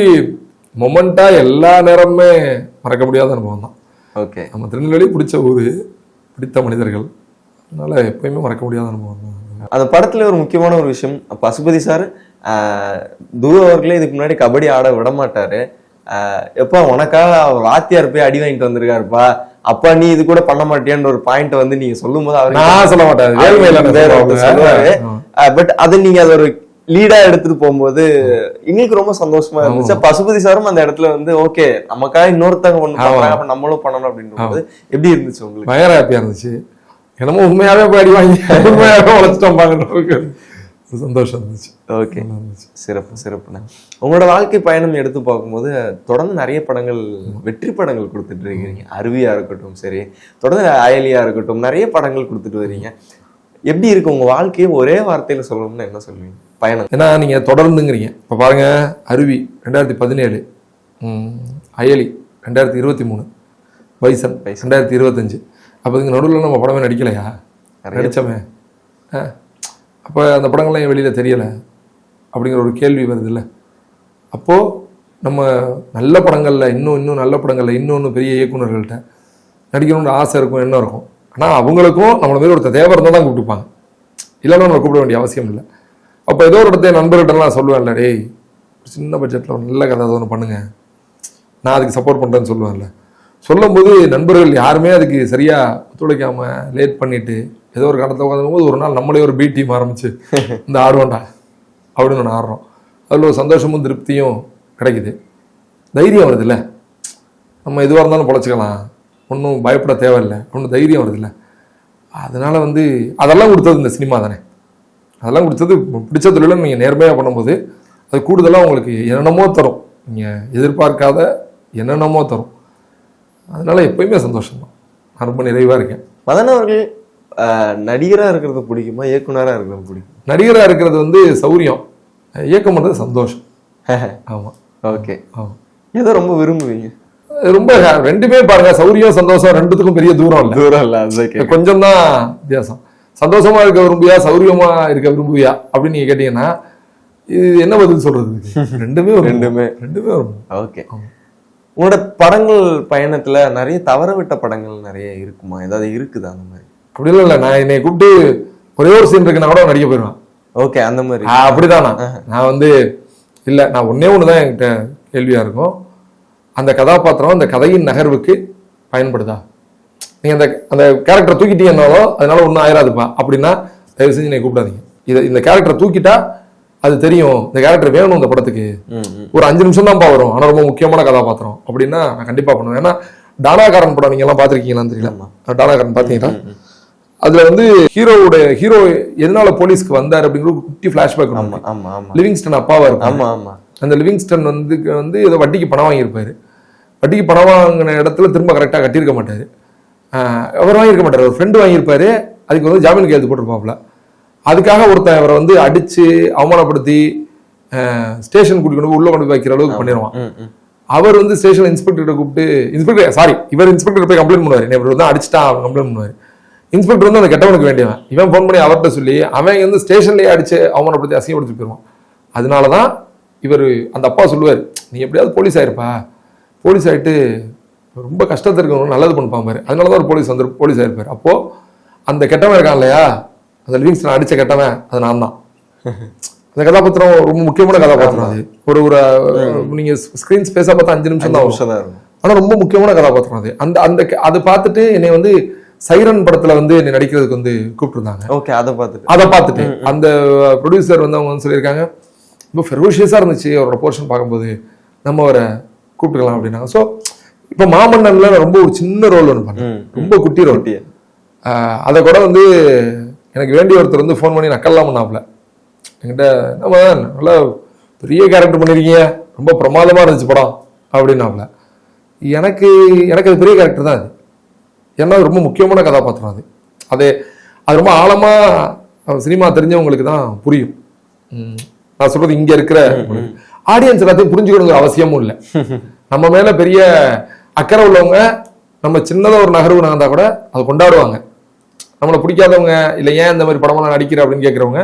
மொமெண்டா எல்லா நேரமுமே மறக்க முடியாத அனுபவம் தான். ஓகே. நம்ம திருநெல்வேலி பிடிச்ச ஊர் பிடித்த மனிதர்கள் அதனால எப்பயுமே மறக்க முடியாத அனுபவம் தான். அந்த படத்துல ஒரு முக்கியமான ஒரு விஷயம் பசுபதி சார் துரு அவர்களே இதுக்கு முன்னாடி கபடி ஆட விட மாட்டாரு. எப்பா உனக்காக அவர் வாத்தியார் போய் அடி வாங்கிட்டு வந்திருக்காருப்பா. அப்பா நீ இது கூட பண்ண மாட்டியான்ற ஒரு பாயிண்ட் வந்து நீங்க சொல்லும் போது அவரு நான் சொல்ல மாட்டேன் சொல்லுவாரு. பட் அதை நீங்க அதை ஒரு லீடா எடுத்துட்டு போகும்போது எங்களுக்கு ரொம்ப சந்தோஷமா இருந்துச்சு. பசுபதி சாரும் அந்த இடத்துல வந்து ஓகே நமக்காக இன்னொருத்தவங்க ஒண்ணு பண்றாங்க அப்ப நம்மளும் பண்ணணும் அப்படின்ற போது எப்படி இருந்துச்சு உங்களுக்கு? பயங்கர ஹாப்பியா இருந்துச்சு. என்னமோ உண்மையாவே போய் அடி வாங்கி உண்மையாவே உழைச்சிட்டோம் பாருங்க ஒரு சந்தோஷம் இருந்துச்சு ஓகே சிறப்பு சிறப்புண்ணா உங்களோட வாழ்க்கை பயணம் எடுத்து பார்க்கும்போது தொடர்ந்து நிறைய படங்கள் வெற்றி படங்கள் கொடுத்துட்டு இருக்கீங்க. அருவியா இருக்கட்டும் சரி. தொடர்ந்து அயலியா இருக்கட்டும் நிறைய படங்கள் கொடுத்துட்டு வரீங்க. எப்படி இருக்கு உங்க வாழ்க்கையை? ஒரே வார்த்தையில சொல்லணும்னா என்ன சொல்லுவீங்க? பயணம். ஏன்னா நீங்க தொடர்ந்துங்கிறீங்க. இப்போ பாருங்க அருவி ரெண்டாயிரத்தி பதினேழு. அயலி ரெண்டாயிரத்தி இருபத்தி மூணு. பைசன் ரெண்டாயிரத்தி இருபத்தஞ்சு. அப்போ இதுக்கு நடுவில் நம்ம படமே நடிக்கலையா? நடிச்சோமே. ஆ. அப்போ அந்த படங்கள்லாம் என் வெளியில் தெரியலை? அப்படிங்கிற ஒரு கேள்வி வருது இல்லை அப்போது நம்ம நல்ல படங்களில் இன்னும் இன்னும் நல்ல படங்களில் இன்னும் இன்னும் பெரிய இயக்குநர்கள்ட்ட நடிக்கணும்னு ஆசை இருக்கும் என்ன இருக்கும். ஆனால் அவங்களுக்கும் நம்மளை மாதிரி ஒருத்தர் தேவை இருந்தால் தான் கூப்பிட்டுப்பாங்க. இல்லைன்னா நம்ம கூப்பிட வேண்டிய அவசியம் இல்லை. அப்போ ஏதோ ஒரு இடத்த நண்பர்கிட்டலாம் சொல்லுவேன்ல டேய் ஒரு சின்ன பட்ஜெட்டில் ஒரு நல்ல கதை ஒன்று பண்ணுங்க. நான் அதுக்கு சப்போர்ட் பண்ணுறேன்னு சொல்லுவேன்ல. சொல்லும்போது நண்பர்கள் யாருமே அதுக்கு சரியாக ஒத்துழைக்காமல் லேட் பண்ணிவிட்டு ஏதோ ஒரு கடத்தில் உட்காந்துருக்கும்போது ஒரு நாள் நம்மளே ஒரு பி டீம் ஆரம்பிச்சு இந்த ஆடுவோண்டா அப்படின்னு ஒன்று ஆடுறோம். அதில் ஒரு சந்தோஷமும் திருப்தியும் கிடைக்குது. தைரியம் வருதுல்ல. நம்ம எதுவாக இருந்தாலும் பொழைச்சிக்கலாம். ஒன்றும் பயப்பட தேவையில்லை. ஒன்றும் தைரியம் வருதுல்ல. அதனால வந்து அதெல்லாம் கொடுத்தது இந்த சினிமா தானே. அதெல்லாம் கொடுத்தது பிடிச்ச தொழிலை நீங்கள் நேர்மையாக பண்ணும்போது அது கூடுதலாக உங்களுக்கு என்னென்னமோ தரும். நீங்கள் எதிர்பார்க்காத என்னென்னமோ தரும். அதனால எப்பயுமே சந்தோஷம் தான் நான் ரொம்ப நிறைவாக இருக்கேன். மதன் அவர்கள் ஆஹ், நடிகரா இருக்கிறது பிடிக்குமா? இயக்குனரா இருக்கிறது பிடிக்குமா? நடிகராக இருக்கிறது வந்து சௌரியம். இயக்கம் பண்ணுறது சந்தோஷம். ஆமாம் ஓகே. ஆமாம் எதை ரொம்ப விரும்புவீங்க. ரொம்ப ரெண்டுமே பாருங்க. சௌரியம் சந்தோஷம் ரெண்டுத்துக்கும் பெரிய தூரம் இல்லை. தூரம் இல்ல கொஞ்சம் தான் வித்தியாசம். சந்தோஷமா இருக்க விரும்புவியா? சௌரியமா இருக்க விரும்புவியா? அப்படின்னு நீங்க கேட்டீங்கன்னா இது என்ன பதில் சொல்றது? ரெண்டுமே ரெண்டுமே. ரெண்டுமே ஓகே உங்களோட படங்கள் பயணத்துல நிறைய தவற விட்ட படங்கள் நிறைய இருக்குமா? ஏதாவது இருக்குதா அந்த மாதிரி? அப்படி இல்லை இல்லை. நான் என்னை கூப்பிட்டு ஒரே ஒரு சீன் இருக்கு நான் கூட நடிக்க போயிடுவேன். ஓகே அந்த மாதிரி. அப்படிதான்? நான் வந்து இல்ல நான் ஒண்ணே ஒன்று தான் என்கிட்ட கேள்வியா இருக்கும். அந்த கதாபாத்திரம் அந்த கதையின் நகர்வுக்கு பயன்படுதா? நீங்க அந்த அந்த கேரக்டரை தூக்கிட்டீங்கன்னாலோ அதனால ஒன்றும் ஆயிராதுப்பா. அப்படின்னா தயவு செஞ்சு நீ கூப்பிடாதீங்க. இதை இந்த கேரக்டரை தூக்கிட்டா அது தெரியும். இந்த கேரக்டர் வேணும் இந்த படத்துக்கு. ஒரு அஞ்சு நிமிஷம் தான்ப்பா வரும். ஆனா ரொம்ப முக்கியமான கதாபாத்திரம். அப்படின்னா நான் கண்டிப்பா பண்ணுவேன். ஏன்னா டானாகாரன் படம் நீங்க எல்லாம் பாத்திருக்கீங்களான்னு தெரியல டானாகாரன் பாத்தீங்களா? அதுல வந்து ஹீரோவோட ஹீரோ எதனால போலீஸ்க்கு வந்தார் அப்படிங்கிற ஒரு குட்டி பிளாஷ்பேக் ஆமா ஆமா ஆமா. லிவிங்ஸ்டன் அப்பாவா இருக்கும் ஆமா ஆமா. அந்த லிவிங்ஸ்டன் வந்து வந்து ஏதோ வட்டிக்கு பணம் வாங்கியிருப்பாரு. வட்டிக்கு பணம் வாங்கின இடத்துல திரும்ப கரெக்டாக கட்டியிருக்க மாட்டாரு. அவர் வாங்கியிருக்க மாட்டார். ஒரு ஃப்ரெண்டு வாங்கியிருப்பாரு. அதுக்கு வந்து ஜாமீன் கையெழுத்து போட்டிருப்பாப்புல. அதுக்காக ஒருத்தன் அவரை வந்து அடிச்சு அவமானப்படுத்தி ஸ்டேஷன் கூட்டிட்டு போய் உள்ள கொண்டு போய் வைக்கிற அளவுக்கு பண்ணிடுவான். அவர் வந்து ஸ்டேஷன் இன்ஸ்பெக்டர் கூப்பிட்டு இன்ஸ்பெக்டர் சாரி இவர் இன்ஸ்பெக்டர் போய் கம்ப்ளைண்ட் பண்ணுவார். இவர் அடிச்சிட்டான் அவன் கம்ப்ளைண்ட் பண்ணுவார். இன்ஸ்பெக்டர் வந்து அந்த கெட்டவனுக்கு வேண்டியவன். இவன் ஃபோன் பண்ணி அவர்கிட்ட சொல்லி அவன் வந்து ஸ்டேஷன்லயே அடிச்சு அவமானப்படுத்தி அசிங்கப்படுத்தி போயிடுவான் அதனால தான் இவர் அந்த அப்பா சொல்லுவார் நீ எப்படியாவது போலீஸ் ஆயிருப்பா. போலீஸ் ஆயிட்டு ரொம்ப கஷ்டத்தில் இருக்கவங்க நல்லது பண்ணுப்பான் பாரு. அதனால தான் ஒரு போலீஸ் வந்து போலீஸ் ஆயிருப்பார். அப்போ அந்த கெட்டவன் இருக்கான் இல்லையா? அந்த லிவிங்ஸ்டன் அடிச்ச கெட்டவன் அது நான் தான். அந்த கதாபாத்திரம் ரொம்ப முக்கியமான கதாபாத்திரம் அது. ஒரு ஒரு நீங்க ஸ்கிரீன் ஸ்பேஸா பார்த்தா அஞ்சு நிமிஷம் தான் வரும். நிமிஷம் தான் இருக்கும் ஆனா ரொம்ப முக்கியமான கதாபாத்திரம் அது. அந்த அந்த அதை பார்த்துட்டு என்னை வந்து சைரன் படத்துல வந்து என்னை நடிக்கிறதுக்கு வந்து கூப்பிட்டுருந்தாங்க. ஓகே அதை பார்த்துட்டு. அதை பார்த்துட்டு. அந்த ப்ரொடியூசர் வந்து அவங்க வந்து சொல்லியிருக்காங்க ரொம்ப ஃபெரோஷியஸாக இருந்துச்சு அவரோட போர்ஷன் பார்க்கும்போது. நம்ம அவரை கூப்பிட்டுக்கலாம் அப்படின்னாங்க. ஸோ இப்போ மாமன்னன்ல நான் ரொம்ப ஒரு சின்ன ரோல் ஒன்று பண்ணேன் ரொம்ப குட்டி ரோல். அதை கூட வந்து எனக்கு வேண்டிய ஒருத்தர் வந்து ஃபோன் பண்ணி நக்கல்லாம் பண்ணாப்புல என்கிட்ட நம்ம நல்லா பெரிய கேரக்டர் பண்ணிருக்கீங்க. ரொம்ப பிரமாதமா இருந்துச்சு படம். அப்படின்னாப்புல. எனக்கு எனக்கு அது பெரிய கேரக்டர் தான் அது. ஏன்னா ரொம்ப முக்கியமான கதாபாத்திரம் அது. அது அது ரொம்ப ஆழமா சினிமா தெரிஞ்சவங்களுக்கு தான் புரியும். நான் சொல்றது இங்க இருக்கிற ஆடியன்ஸ் எல்லாத்தையும் புரிஞ்சுக்கணுங்கிற அவசியமும் இல்லை. நம்ம மேல பெரிய அக்கறை உள்ளவங்க நம்ம சின்னதா ஒரு நகர்வு நகர்ந்தா கூட அதை கொண்டாடுவாங்க. நம்மளை பிடிக்காதவங்க இல்லை ஏன் இந்த மாதிரி படமெல்லாம் நடிக்கிற அப்படின்னு கேட்குறவங்க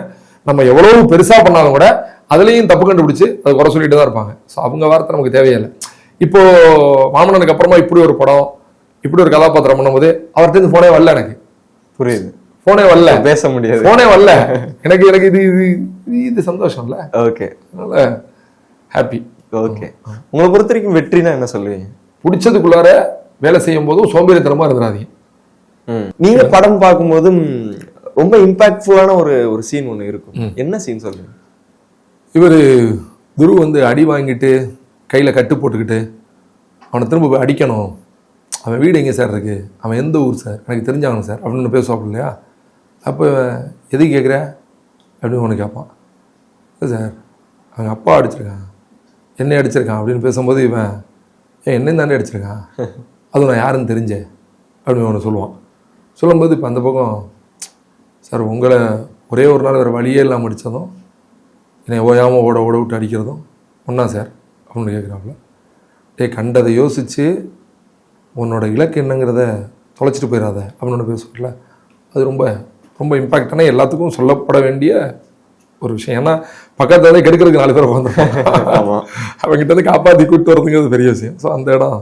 நம்ம எவ்வளவு பெருசா பண்ணாலும் கூட அதுலயும் தப்பு கண்டுபிடிச்சு அதை குறை சொல்லிட்டு தான் இருப்பாங்க. ஸோ அவங்க வார்த்தை நமக்கு தேவையில்லை. இப்போ மாமன்னனுக்கு அப்புறமா இப்படி ஒரு படம் இப்படி ஒரு கதாபாத்திரம் பண்ணும்போது அவர்கிட்ட இருந்து போனே வரல எனக்கு. புரியுது. போனே வரல. பேச முடியாது. போனே வரல. எனக்கு எனக்கு இது இது இது சந்தோஷம் இல்ல ஓகே. அதனால ஹாப்பி ஓகே. உங்களை பொறுத்த வரைக்கும் வெற்றினா என்ன சொல்லுவீங்க? பிடிச்சதுக்குள்ளார வேலை செய்யும் போதும் சோம்பேறித்தனமா இருந்துடாதீங்க. நீங்க படம் பார்க்கும்போது ம், ரொம்ப இம்பாக்ட்ஃபுல்லான ஒரு ஒரு சீன் ஒண்ணு இருக்கும். என்ன சீன் சொல்லுங்க இவர் குரு வந்து அடி வாங்கிட்டு கையில் கட்டு போட்டுக்கிட்டு அவனை திரும்ப போய் அடிக்கணும். அவன் வீடு எங்கே சார் இருக்குது அவன் எந்த ஊர் சார்? எனக்கு தெரிஞ்சவங்க சார். அப்படின்னு பேசுவாப்புல இல்லையா? அப்போ எது கேட்குற? அப்படின்னு ஒன்று கேட்பான். இல்லை சார் அவங்க அப்பா அடிச்சிருக்கான். என்னை அடிச்சிருக்கான் அப்படின்னு பேசும்போது இவன் ஏன் என்னையும் தானே அடிச்சிருக்கான். அதுவும் நான் யாருன்னு தெரிஞ்சேன் அப்படின்னு ஒன்று சொல்லுவான். சொல்லும்போது இப்போ அந்த பக்கம் சார் உங்களை ஒரே ஒரு நாள் வேறு வழியே இல்லாமல் அடித்ததும் என்னை ஓயாமல் ஓட ஓட விட்டு அடிக்கிறதும் ஒன்றா சார்? அப்படின்னு கேட்குறாப்புல. டேய் கண்டதை யோசித்து உன்னோட இலக்கு என்னங்கிறத தொலைச்சிட்டு போயிடாத அப்படின்னு பேசுவார்ல அது ரொம்ப ரொம்ப இம்பாக்டான எல்லாத்துக்கும் சொல்லப்பட வேண்டிய ஒரு விஷயம். ஏன்னா பக்கத்துல கெடுக்கிறதுக்கு நாலு பேர் உட்காந்துருப்பாங்க ஆமா. அவங்ககிட்ட இருந்து காப்பாற்றி கூப்பிட்டு வரதுங்கிறது பெரிய விஷயம். ஸோ அந்த இடம்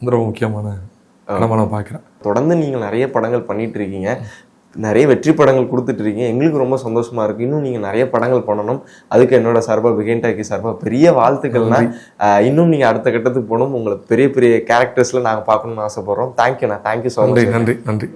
வந்து ரொம்ப முக்கியமான இடமா நான் பார்க்குறேன். தொடர்ந்து நீங்க நிறைய படங்கள் பண்ணிட்டு இருக்கீங்க. நிறைய வெற்றி படங்கள் கொடுத்துட்டு இருக்கீங்க எங்களுக்கு ரொம்ப சந்தோஷமா இருக்கு. இன்னும் நீங்க நிறைய படங்கள் பண்ணணும். அதுக்கு என்னோட சார்பா பிகேண்டாக்கி சார்பா பெரிய வாழ்த்துக்கள்னா இன்னும் நீங்க அடுத்த கட்டத்துக்கு போகணும். உங்களுக்கு பெரிய பெரிய கேரக்டர்ஸ்ல நாங்க பார்க்கணும்னு ஆசைப்படுறோம். தேங்க்யூண்ணா தேங்க்யூ ஸோ நன்றி மச் நன்றி நன்றி.